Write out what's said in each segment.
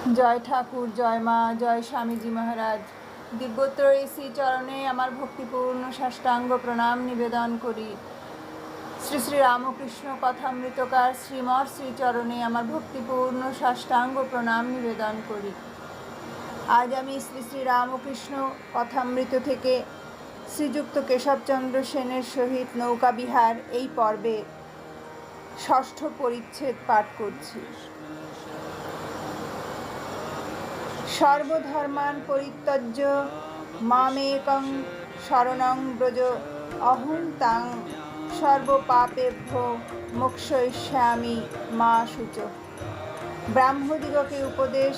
জয় ঠাকুর, জয় মা, জয় স্বামীজি মহারাজ। দিব্যত্রয়ী শ্রীচরণে আমার ভক্তিপূর্ণ সাষ্টাঙ্গ প্রণাম নিবেদন করি। শ্রী শ্রী রামকৃষ্ণ কথামৃতকার শ্রীমর শ্রীচরণে আমার ভক্তিপূর্ণ সাষ্টাঙ্গ প্রণাম নিবেদন করি। আজ আমি শ্রী শ্রী রামকৃষ্ণ কথামৃত থেকে শ্রীযুক্ত কেশবচন্দ্র সেনের সহিত নৌকা বিহার এই পর্বে ষষ্ঠ পরিচ্ছেদ পাঠ করছি। সর্বধর্মান পরিত্যজ্য মামেকং শরণং ব্রজ অহং তাং সর্বপাপেভ্য মোক্ষয়িষ্যামি মা সূচ। ব্রাহ্মদিগকে উপদেশ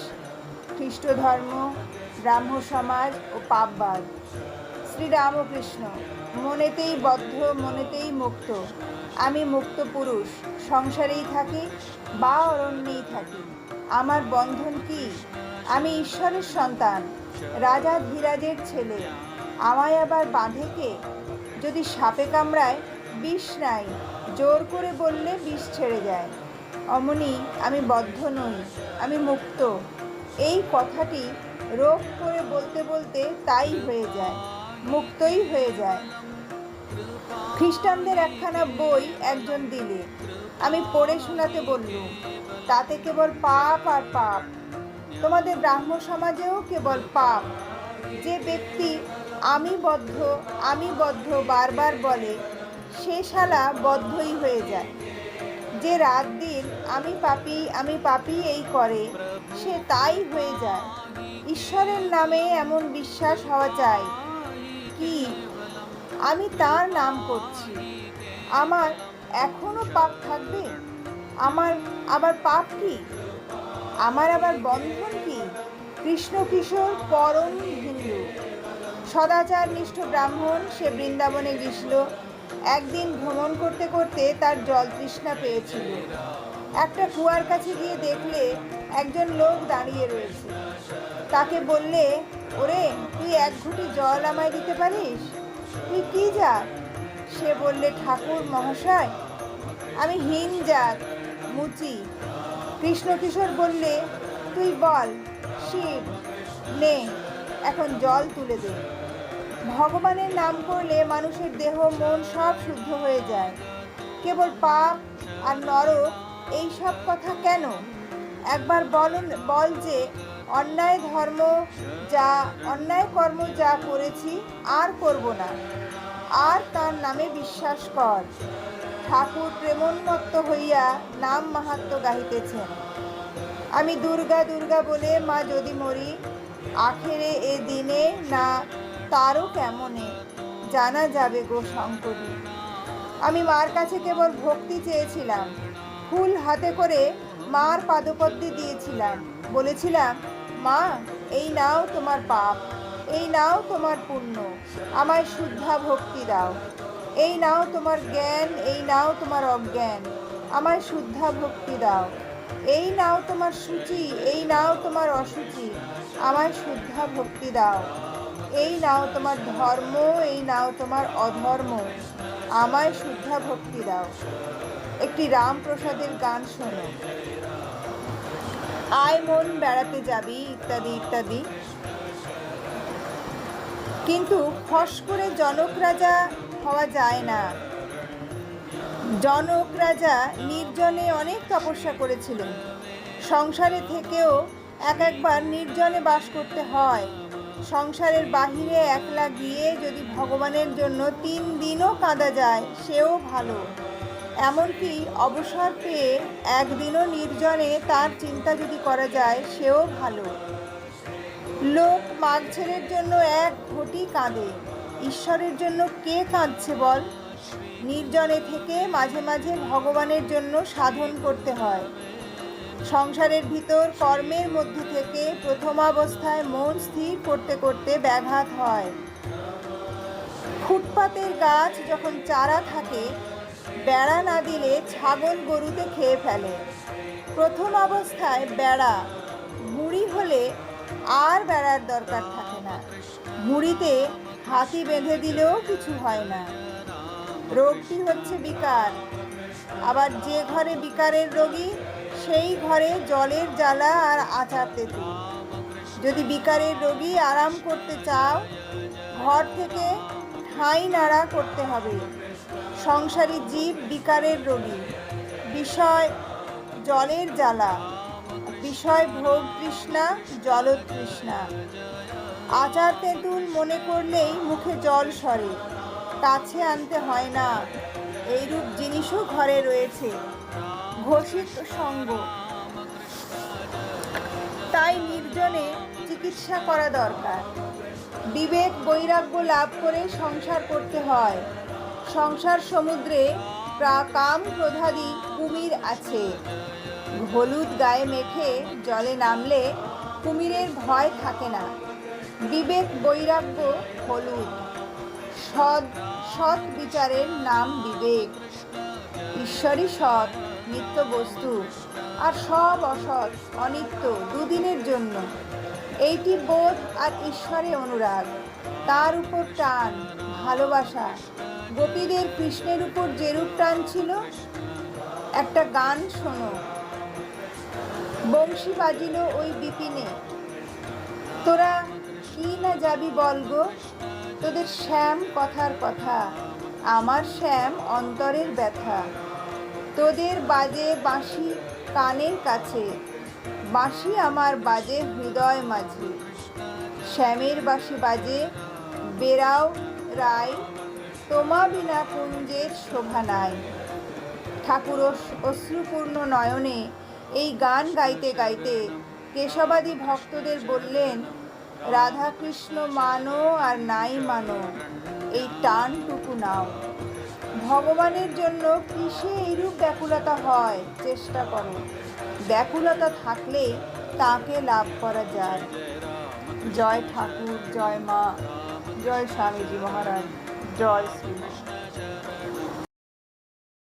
খ্রিস্ট ধর্ম ব্রাহ্ম সমাজ ও পাপবাদ। শ্রীরামকৃষ্ণ, মনেতেই বদ্ধ, মনেতেই মুক্ত। আমি মুক্ত পুরুষ, সংসারেই থাকি বা অরণ্যেই থাকি। আমার বন্ধন কি? আমি ঈশ্বরের সন্তান, রাজা ধীরাজের ছেলে। আমায় আবার বাঁধে কে? যদি সাপে কামড়ায়, বিষ নাই। জোর করে বললে বিষ ছেড়ে যায়। অমনি আমি বদ্ধ নই, আমি মুক্ত। এই কথাটি রোগ করে বলতে বলতে তাই হয়ে যায়, মুক্তই হয়ে যায়। খ্রিস্টানদের একখানা বই একজন দিলে। আমি পড়ে শোনাতে বললুম, তাতে কেবল পাপ আর পাপ। তোমাদের ব্রাহ্ম সমাজেও কেবল পাপ। যে ব্যক্তি আমি বদ্ধ আমি বদ্ধ বারবার বলে, সে শালা বদ্ধই হয়ে যায়। যে রাত দিন আমি পাপি আমি পাপি এই করে, সে তাই হয়ে যায়। ঈশ্বরের নামে এমন বিশ্বাস হওয়া চাই কি? আমি তার নাম করছি। আমার এখনও পাপ থাকবে? আমার, আবার পাপ কি? আমার আবার বন্ধন কি? কৃষ্ণ কিশোর পরম হিন্দু। সদাচার নিষ্ঠ ব্রাহ্মণ সে বৃন্দাবনে গেছিল একদিন ভ্রমণ করতে করতে তার জল তৃষ্ণা পেয়েছিল। একটা কুয়ার কাছে গিয়ে দেখলে একজন লোক দাঁড়িয়ে রয়েছে। তাকে বললে, ওরে, তুই এক ঘুঁটি জল আমায় দিতে পারিস? তুই কি জাত? সে বললে, ঠাকুর মহাশয়, আমি হীন জাত, মুচি। কৃষ্ণকিশোর বললে, তুই বল, শিব নে এখন জল তুলে দে। ভগবানের নাম করলে মানুষের দেহ, মন সব শুদ্ধ হয়ে যায়। কেবল পাপ আর নরক, এই সব কথা কেন? একবার বল বল যে, অন্যায় ধর্ম যা, অন্যায় কর্ম যা করেছি, আর করব না। আর তার নামে বিশ্বাস কর। ঠাকুর প্রেমোন্মত্ত হইয়া নাম মাহাত্ম গাহিতেছেন। আমি দুর্গা দুর্গা বলে মা যদি মরি, আখেরে এ দিনে না তারও কেমনে? জানা যাবে গো শঙ্করী। আমি মার কাছে কেবল ভক্তি চেয়েছিলাম। ফুল হাতে করে মার পাদপদ্মে দিয়েছিলাম। বলেছিলাম, মা, এই নাও তোমার পাপ, এই নাও তোমার পুণ্য। আমায় শুদ্ধা ভক্তি দাও। এই নাও তোমার জ্ঞান, এই নাও তোমার অজ্ঞান। আমায় শুদ্ধা ভক্তি দাও। এই নাও তোমার সূচি, এই নাও তোমার অসুচি। আমায় শুদ্ধা ভক্তি দাও। এই নাও তোমার ধর্ম, এই নাও তোমার অধর্ম। আমায় শুদ্ধা ভক্তি দাও। একটি রামপ্রসাদের গান শোনো। আয় মন বেড়াতে যাবি, ইত্যাদি ইত্যাদি। কিন্তু ফস করে জনক রাজা হওয়া যায় না। জনক রাজা নির্জনে অনেক তপস্যা করেছিলেন। সংসারে থেকেও এক একবার নির্জনে বাস করতে হয়। সংসারের বাহিরে একলা গিয়ে যদি ভগবানের জন্য তিন দিনও কাঁদা যায়, সেও ভালো। এমনকি অবসর পেয়ে একদিনও নির্জনে তার চিন্তা যদি করা যায়, সেও ভালো। লোক মাঘ ছেলের জন্য এক ঘটি কাঁদে। ঈশ্বরের জন্য কে কাঁদছে বল? নির্জনে থেকে মাঝে মাঝে ভগবানের জন্য সাধন করতে হয়। সংসারের ভিতর কর্মের মধ্যে থেকে প্রথমাবস্থায় মন স্থির করতে করতে ব্যাঘাত হয়। ফুটপাতের গাছ যখন চারা থাকে, বেড়া না দিলে ছাগল গরুতে খেয়ে ফেলে। প্রথম অবস্থায় বেড়া, মুড়ি হলে আর বেড়ার দরকার থাকে না। মুড়িতে হাতি বেঁধে দিলেও কিছু হয় না। রোগটি হচ্ছে বিকার। আবার যে ঘরে বিকারের রোগী, সেই ঘরে জলের জ্বালা আর আচার তেঁতুল। যদি বিকারের রোগী আরাম করতে চাও, ঘর থেকে ঠাঁই নাড়া করতে হবে। সংসারী জীব বিকারের রোগী। বিষয় জলের জ্বালা, বিষয় ভোগ তৃষ্ণা, জলতৃষ্ণা। আচার তেঁতুল মনে করলেই মুখে জল সরে। কাছে আনতে হয় না। এইরূপ জিনিসও ঘরে রয়েছে। ঘোষিত সঙ্গ। তাই নির্জনে চিকিৎসা করা দরকার। বিবেক বৈরাগ্য লাভ করে সংসার করতে হয়। সংসার সমুদ্রে প্রা- কাম প্রধাদি কুমির আছে। হলুদ গায়ে মেখে জলে নামলে কুমিরের ভয় থাকে না। বিবেক বৈরাগ্য হলুদ। সৎ সৎ বিচারের নাম বিবেক। ঈশ্বরই সৎ, নিত্য বস্তু, আর সব অসৎ, অনিত্য দুদিনের জন্য। এইটি বোধ আর ঈশ্বরে অনুরাগ। তার উপর টান, ভালোবাসা। গোপীদের কৃষ্ণের উপর যেরূপ টান ছিল, একটা গান শোনো। বংশী বাজিল ওই বিপিনে। তোরা যাবি বলগো? তোদের শ্যাম কথার কথা। আমার শ্যাম অন্তরের ব্যথা। তোদের বাজে বাঁশি কানের কাছে। বাঁশি আমার বাজে হৃদয় মাঝে। শ্যামের বাঁশি বাজে বেরাও রায়, তোমা বিনা কুঞ্জের শোভা নাই। ঠাকুর অশ্রুপূর্ণ নয়নে এই গান গাইতে গাইতে কেশবাদী ভক্তদের বললেন রাধাকৃষ্ণ মানো আর নাই মানো, এই টানটুকু নাও। ভগবানের জন্য কিসে এইরূপ ব্যাকুলতা হয়, চেষ্টা করো। ব্যাকুলতা থাকলে তাকে লাভ করা যায়। জয় ঠাকুর, জয় মা, জয় স্বামীজি মহারাজ, জয় শ্রীমা